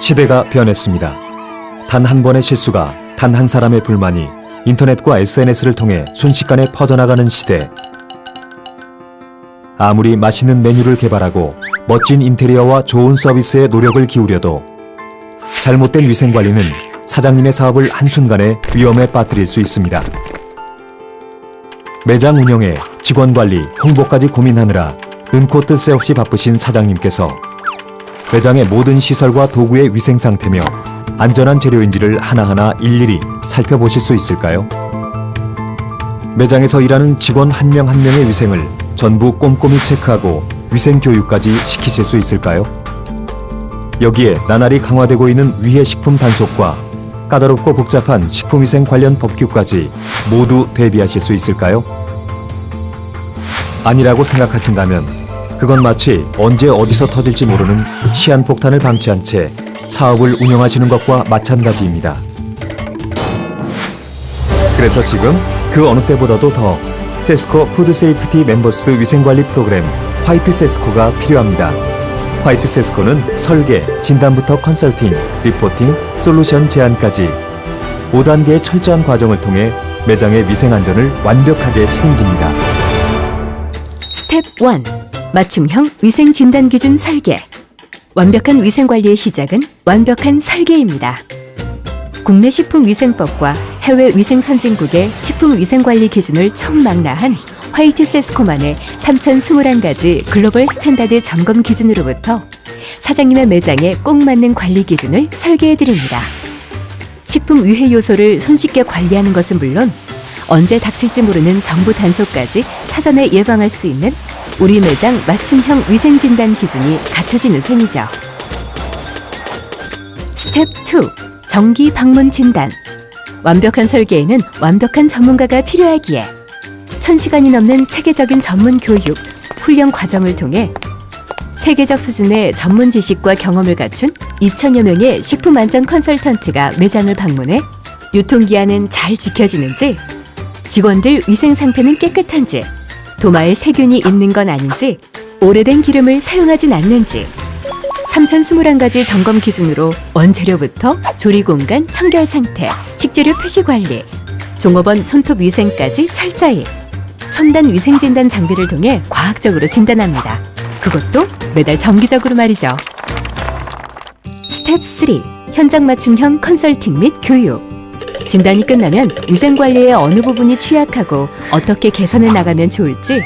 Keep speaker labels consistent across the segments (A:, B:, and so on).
A: 시대가 변했습니다. 단 한 번의 실수가 단 한 사람의 불만이 인터넷과 SNS를 통해 순식간에 퍼져나가는 시대. 아무리 맛있는 메뉴를 개발하고 멋진 인테리어와 좋은 서비스에 노력을 기울여도 잘못된 위생 관리는 사장님의 사업을 한순간에 위험에 빠뜨릴 수 있습니다. 매장 운영에 직원 관리, 홍보까지 고민하느라 눈코 뜰 새 없이 바쁘신 사장님께서 매장의 모든 시설과 도구의 위생 상태며 안전한 재료인지를 하나하나 일일이 살펴보실 수 있을까요? 매장에서 일하는 직원 한 명 한 명의 위생을 전부 꼼꼼히 체크하고 위생 교육까지 시키실 수 있을까요? 여기에 나날이 강화되고 있는 위해 식품 단속과 까다롭고 복잡한 식품위생 관련 법규까지 모두 대비하실 수 있을까요? 아니라고 생각하신다면 그건 마치 언제 어디서 터질지 모르는 시한폭탄을 방치한 채 사업을 운영하시는 것과 마찬가지입니다. 그래서 지금 그 어느 때보다도 더 세스코 푸드 세이프티 멤버스 위생관리 프로그램 화이트 세스코가 필요합니다. 화이트 세스코는 설계, 진단부터 컨설팅, 리포팅, 솔루션 제안까지 5단계의 철저한 과정을 통해 매장의 위생 안전을 완벽하게 책임집니다.
B: 스텝 1. 맞춤형 위생 진단 기준 설계. 완벽한 위생 관리의 시작은 완벽한 설계입니다. 국내 식품위생법과 해외 위생 선진국의 식품위생관리 기준을 총망라한 화이트 세스코만의 3,021가지 글로벌 스탠다드 점검 기준으로부터 사장님의 매장에 꼭 맞는 관리 기준을 설계해 드립니다. 식품 위해 요소를 손쉽게 관리하는 것은 물론 언제 닥칠지 모르는 정부 단속까지 사전에 예방할 수 있는 우리 매장 맞춤형 위생 진단 기준이 갖춰지는 셈이죠. 스텝 2. 정기 방문 진단. 완벽한 설계에는 완벽한 전문가가 필요하기에 1000시간이 넘는 체계적인 전문 교육, 훈련 과정을 통해 세계적 수준의 전문 지식과 경험을 갖춘 2천여 명의 식품 안전 컨설턴트가 매장을 방문해 유통기한은 잘 지켜지는지, 직원들 위생 상태는 깨끗한지, 도마에 세균이 있는 건 아닌지, 오래된 기름을 사용하진 않는지, 3,021가지 점검 기준으로 원재료부터 조리 공간, 청결 상태, 식재료 표시 관리, 종업원 손톱 위생까지 철저히 첨단 위생 진단 장비를 통해 과학적으로 진단합니다. 그것도 매달 정기적으로 말이죠. 스텝 3. 현장 맞춤형 컨설팅 및 교육. 진단이 끝나면 위생 관리의 어느 부분이 취약하고 어떻게 개선해 나가면 좋을지,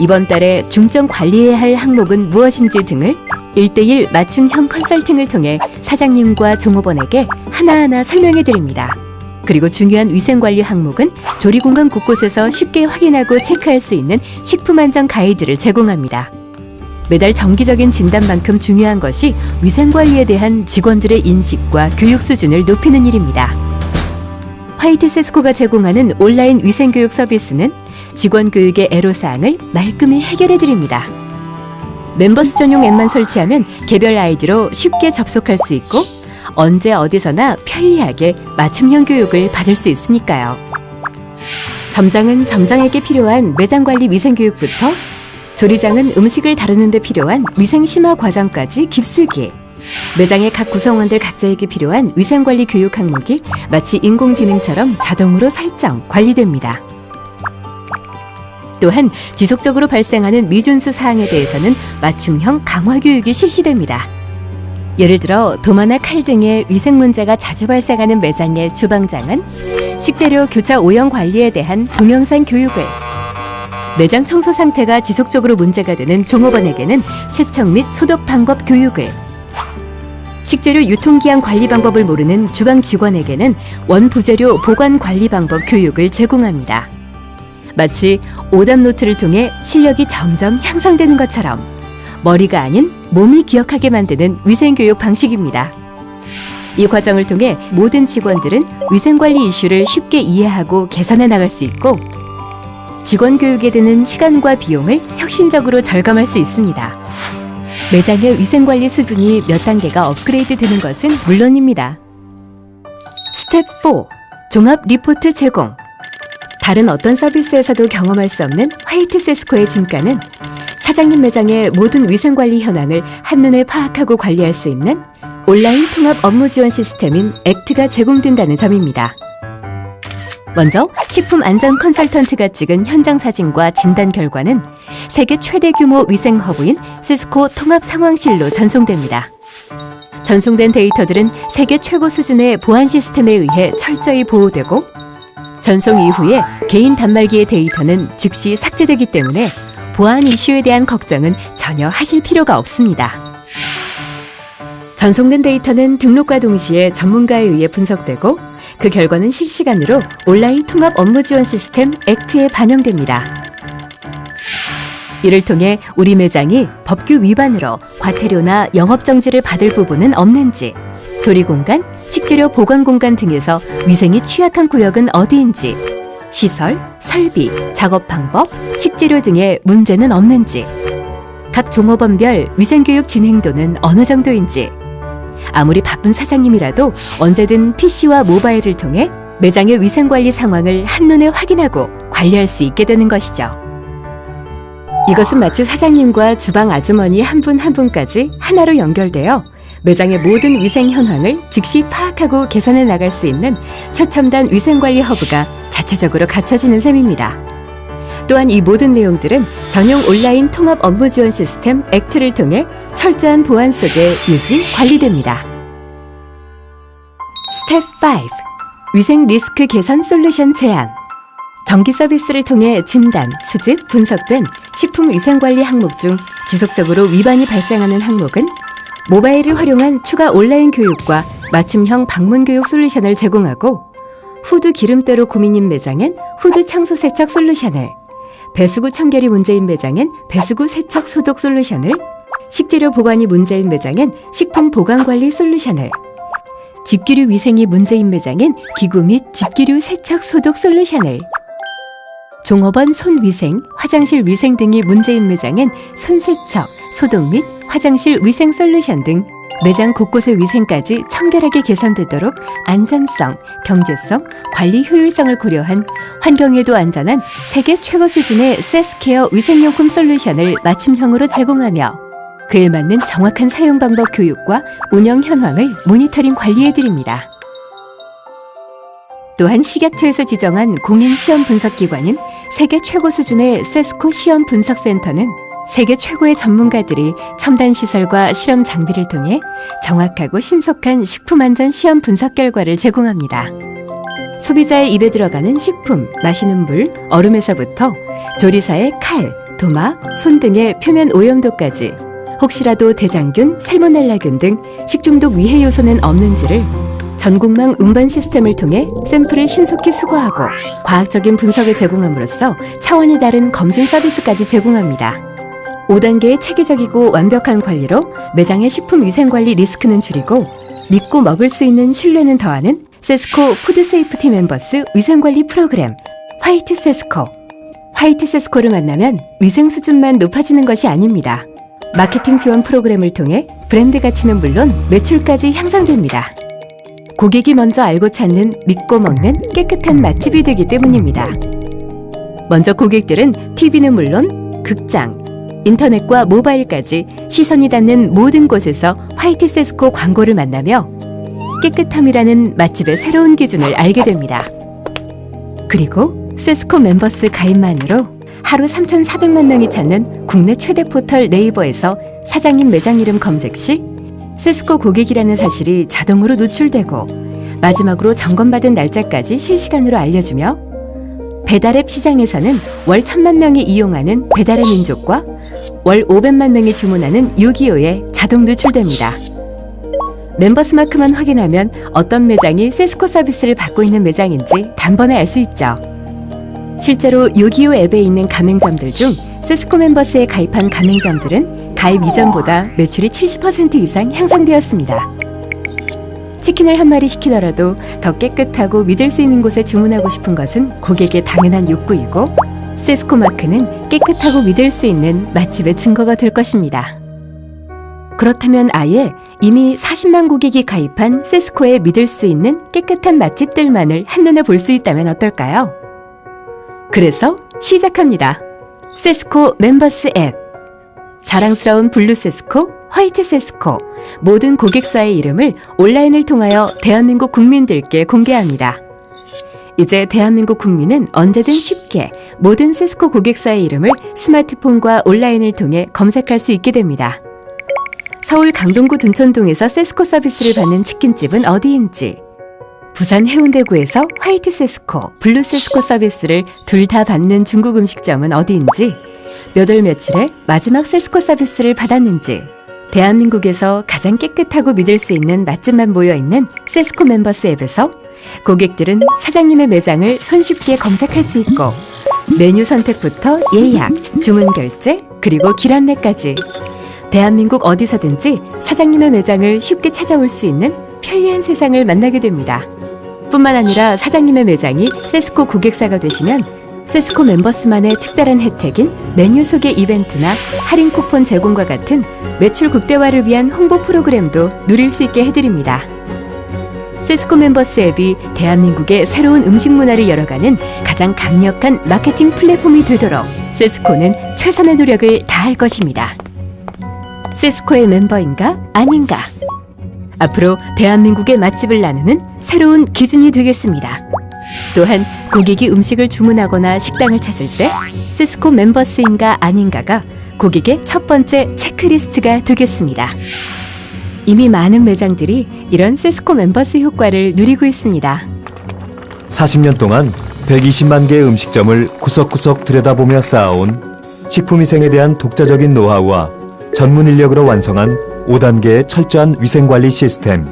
B: 이번 달에 중점 관리해야 할 항목은 무엇인지 등을 1대1 맞춤형 컨설팅을 통해 사장님과 종업원에게 하나하나 설명해 드립니다. 그리고 중요한 위생 관리 항목은 조리 공간 곳곳에서 쉽게 확인하고 체크할 수 있는 식품 안전 가이드를 제공합니다. 매달 정기적인 진단만큼 중요한 것이 위생 관리에 대한 직원들의 인식과 교육 수준을 높이는 일입니다. 화이트 세스코가 제공하는 온라인 위생 교육 서비스는 직원 교육의 애로사항을 말끔히 해결해 드립니다. 멤버스 전용 앱만 설치하면 개별 아이디로 쉽게 접속할 수 있고 언제 어디서나 편리하게 맞춤형 교육을 받을 수 있으니까요. 점장은 점장에게 필요한 매장 관리 위생 교육부터 조리장은 음식을 다루는 데 필요한 위생 심화 과정까지 깊숙이 매장의 각 구성원들 각자에게 필요한 위생 관리 교육 항목이 마치 인공지능처럼 자동으로 설정, 관리됩니다. 또한 지속적으로 발생하는 미준수 사항에 대해서는 맞춤형 강화 교육이 실시됩니다. 예를 들어 도마나 칼 등의 위생 문제가 자주 발생하는 매장의 주방장은 식재료 교차 오염 관리에 대한 동영상 교육을 매장 청소 상태가 지속적으로 문제가 되는 종업원에게는 세척 및 소독 방법 교육을 식재료 유통기한 관리 방법을 모르는 주방 직원에게는 원부재료 보관 관리 방법 교육을 제공합니다. 마치 오답 노트를 통해 실력이 점점 향상되는 것처럼 머리가 아닌 몸이 기억하게 만드는 위생교육 방식입니다. 이 과정을 통해 모든 직원들은 위생관리 이슈를 쉽게 이해하고 개선해 나갈 수 있고 직원 교육에 드는 시간과 비용을 혁신적으로 절감할 수 있습니다. 매장의 위생관리 수준이 몇 단계가 업그레이드 되는 것은 물론입니다. 스텝 4. 종합 리포트 제공. 다른 어떤 서비스에서도 경험할 수 없는 화이트 세스코의 진가는 사장님 매장의 모든 위생관리 현황을 한눈에 파악하고 관리할 수 있는 온라인 통합 업무 지원 시스템인 액트가 제공된다는 점입니다. 먼저 식품 안전 컨설턴트가 찍은 현장 사진과 진단 결과는 세계 최대 규모 위생 허브인 세스코 통합 상황실로 전송됩니다. 전송된 데이터들은 세계 최고 수준의 보안 시스템에 의해 철저히 보호되고 전송 이후에 개인 단말기의 데이터는 즉시 삭제되기 때문에 보안 이슈에 대한 걱정은 전혀 하실 필요가 없습니다. 전송된 데이터는 등록과 동시에 전문가에 의해 분석되고 그 결과는 실시간으로 온라인 통합 업무 지원 시스템 액트에 반영됩니다. 이를 통해 우리 매장이 법규 위반으로 과태료나 영업 정지를 받을 부분은 없는지, 조리 공간, 식재료 보관 공간 등에서 위생이 취약한 구역은 어디인지, 시설, 설비, 작업 방법, 식재료 등의 문제는 없는지, 각 종업원별 위생교육 진행도는 어느 정도인지, 아무리 바쁜 사장님이라도 언제든 PC와 모바일을 통해 매장의 위생관리 상황을 한눈에 확인하고 관리할 수 있게 되는 것이죠. 이것은 마치 사장님과 주방 아주머니 한 분 한 분까지 하나로 연결되어 매장의 모든 위생 현황을 즉시 파악하고 개선해 나갈 수 있는 최첨단 위생관리 허브가 자체적으로 갖춰지는 셈입니다. 또한 이 모든 내용들은 전용 온라인 통합 업무 지원 시스템 액트를 통해 철저한 보안 속에 유지, 관리됩니다. 스텝 5. 위생 리스크 개선 솔루션 제안. 정기 서비스를 통해 진단, 수집, 분석 된 식품 위생 관리 항목 중 지속적으로 위반이 발생하는 항목은 모바일을 활용한 추가 온라인 교육과 맞춤형 방문 교육 솔루션을 제공하고 후드 기름때로 고민인 매장엔 후드 청소 세척 솔루션을 배수구 청결이 문제인 매장엔 배수구 세척 소독 솔루션을 식재료 보관이 문제인 매장엔 식품 보관 관리 솔루션을 집기류 위생이 문제인 매장엔 기구 및 집기류 세척 소독 솔루션을 종업원 손 위생, 화장실 위생 등이 문제인 매장엔 손 세척, 소독 및 화장실 위생 솔루션 등 매장 곳곳의 위생까지 청결하게 개선되도록 안전성, 경제성, 관리 효율성을 고려한 환경에도 안전한 세계 최고 수준의 세스케어 위생용품 솔루션을 맞춤형으로 제공하며 그에 맞는 정확한 사용 방법 교육과 운영 현황을 모니터링 관리해 드립니다. 또한 식약처에서 지정한 공인 시험 분석 기관인 세계 최고 수준의 세스코 시험 분석 센터는 세계 최고의 전문가들이 첨단 시설과 실험 장비를 통해 정확하고 신속한 식품 안전 시험 분석 결과를 제공합니다. 소비자의 입에 들어가는 식품, 마시는 물, 얼음에서부터 조리사의 칼, 도마, 손 등의 표면 오염도까지 혹시라도 대장균, 살모넬라균 등 식중독 위해 요소는 없는지를 전국망 운반 시스템을 통해 샘플을 신속히 수거하고 과학적인 분석을 제공함으로써 차원이 다른 검진 서비스까지 제공합니다. 5단계의 체계적이고 완벽한 관리로 매장의 식품 위생 관리 리스크는 줄이고 믿고 먹을 수 있는 신뢰는 더하는 세스코 푸드 세이프티 멤버스 위생 관리 프로그램 화이트 세스코. 화이트 세스코를 만나면 위생 수준만 높아지는 것이 아닙니다. 마케팅 지원 프로그램을 통해 브랜드 가치는 물론 매출까지 향상됩니다. 고객이 먼저 알고 찾는 믿고 먹는 깨끗한 맛집이 되기 때문입니다. 먼저 고객들은 TV는 물론 극장, 인터넷과 모바일까지 시선이 닿는 모든 곳에서 화이트 세스코 광고를 만나며 깨끗함이라는 맛집의 새로운 기준을 알게 됩니다. 그리고 세스코 멤버스 가입만으로 하루 3,400만 명이 찾는 국내 최대 포털 네이버에서 사장님 매장 이름 검색 시 세스코 고객이라는 사실이 자동으로 노출되고 마지막으로 점검받은 날짜까지 실시간으로 알려주며 배달앱 시장에서는 월 1000만 명이 이용하는 배달의 민족과 월 500만 명이 주문하는 625에 자동 노출됩니다. 멤버 스 마크만 확인하면 어떤 매장이 세스코 서비스를 받고 있는 매장인지 단번에 알 수 있죠. 실제로 625 앱에 있는 가맹점들 중 세스코 멤버스에 가입한 가맹점들은 가입 이전보다 매출이 70% 이상 향상되었습니다. 치킨을 한 마리 시키더라도 더 깨끗하고 믿을 수 있는 곳에 주문하고 싶은 것은 고객의 당연한 욕구이고 세스코 마크는 깨끗하고 믿을 수 있는 맛집의 증거가 될 것입니다. 그렇다면 아예 이미 40만 고객이 가입한 세스코에 믿을 수 있는 깨끗한 맛집들만을 한눈에 볼 수 있다면 어떨까요? 그래서 시작합니다. 세스코 멤버스 앱. 자랑스러운 블루 세스코, 화이트 세스코 모든 고객사의 이름을 온라인을 통하여 대한민국 국민들께 공개합니다. 이제 대한민국 국민은 언제든 쉽게 모든 세스코 고객사의 이름을 스마트폰과 온라인을 통해 검색할 수 있게 됩니다. 서울 강동구 둔천동에서 세스코 서비스를 받는 치킨집은 어디인지, 부산 해운대구에서 화이트 세스코, 블루 세스코 서비스를 둘 다 받는 중국 음식점은 어디인지, 몇 월 며칠에 마지막 세스코 서비스를 받았는지, 대한민국에서 가장 깨끗하고 믿을 수 있는 맛집만 모여 있는 세스코 멤버스 앱에서 고객들은 사장님의 매장을 손쉽게 검색할 수 있고 메뉴 선택부터 예약, 주문 결제, 그리고 길 안내까지 대한민국 어디서든지 사장님의 매장을 쉽게 찾아올 수 있는 편리한 세상을 만나게 됩니다. 뿐만 아니라 사장님의 매장이 세스코 고객사가 되시면 세스코 멤버스만의 특별한 혜택인 메뉴 소개 이벤트나 할인 쿠폰 제공과 같은 매출 극대화를 위한 홍보 프로그램도 누릴 수 있게 해드립니다. 세스코 멤버스 앱이 대한민국의 새로운 음식 문화를 열어가는 가장 강력한 마케팅 플랫폼이 되도록 세스코는 최선의 노력을 다할 것입니다. 세스코의 멤버인가 아닌가? 앞으로 대한민국의 맛집을 나누는 새로운 기준이 되겠습니다. 또한 고객이 음식을 주문하거나 식당을 찾을 때 세스코 멤버스인가 아닌가가 고객의 첫 번째 체크리스트가 되겠습니다. 이미 많은 매장들이 이런 세스코 멤버스 효과를 누리고 있습니다.
A: 40년 동안 120만 개의 음식점을 구석구석 들여다보며 쌓아온 식품위생에 대한 독자적인 노하우와 전문 인력으로 완성한 5단계의 철저한 위생관리 시스템,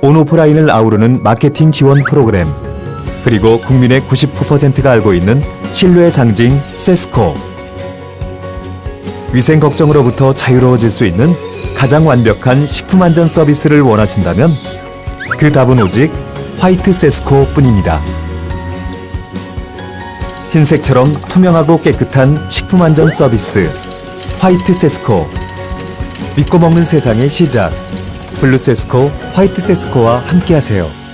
A: 온오프라인을 아우르는 마케팅 지원 프로그램, 그리고 국민의 99%가 알고 있는 신뢰의 상징 세스코. 위생 걱정으로부터 자유로워질 수 있는 가장 완벽한 식품 안전 서비스를 원하신다면 그 답은 오직 화이트 세스코 뿐입니다. 흰색처럼 투명하고 깨끗한 식품 안전 서비스 화이트 세스코 믿고 먹는 세상의 시작 블루 세스코 화이트 세스코와 함께하세요.